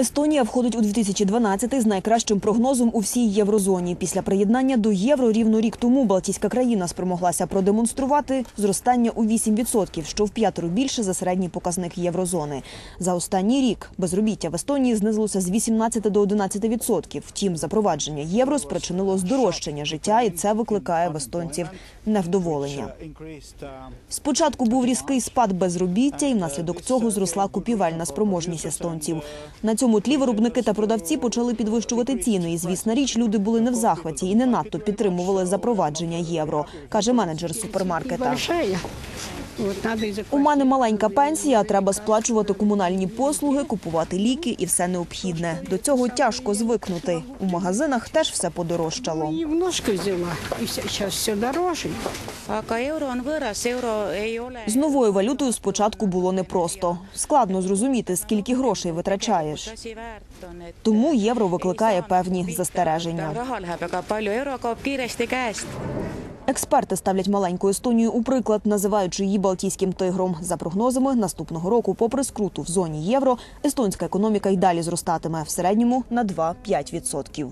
Естонія входить у 2012 з найкращим прогнозом у всій єврозоні. Після приєднання до євро рівно рік тому Балтійська країна спромоглася продемонструвати зростання у 8%, що в п'ятеро більше за середній показник єврозони. За останній рік безробіття в Естонії знизилося з 18 до 11%. Втім, запровадження євро спричинило здорожчання життя, і це викликає в естонців невдоволення. Спочатку був різкий спад безробіття, і внаслідок цього зросла купівельна спроможність естонців. На цьому тлі виробники та продавці почали підвищувати ціни. І звісна річ, люди були не в захваті і не надто підтримували запровадження євро, каже менеджер супермаркета. У мене маленька пенсія, треба сплачувати комунальні послуги, купувати ліки і все необхідне. До цього тяжко звикнути. У магазинах теж все подорожчало. Немножко взяла, и сейчас все дороже. ole З новою валютою спочатку було непросто. Складно зрозуміти, скільки грошей витрачаєш. Тому євро викликає певні застереження. Експерти ставлять маленьку Естонію у приклад, називаючи її Балтійським тигром. За прогнозами, наступного року, попри скруту в зоні євро, естонська економіка й далі зростатиме в середньому на 2-5%.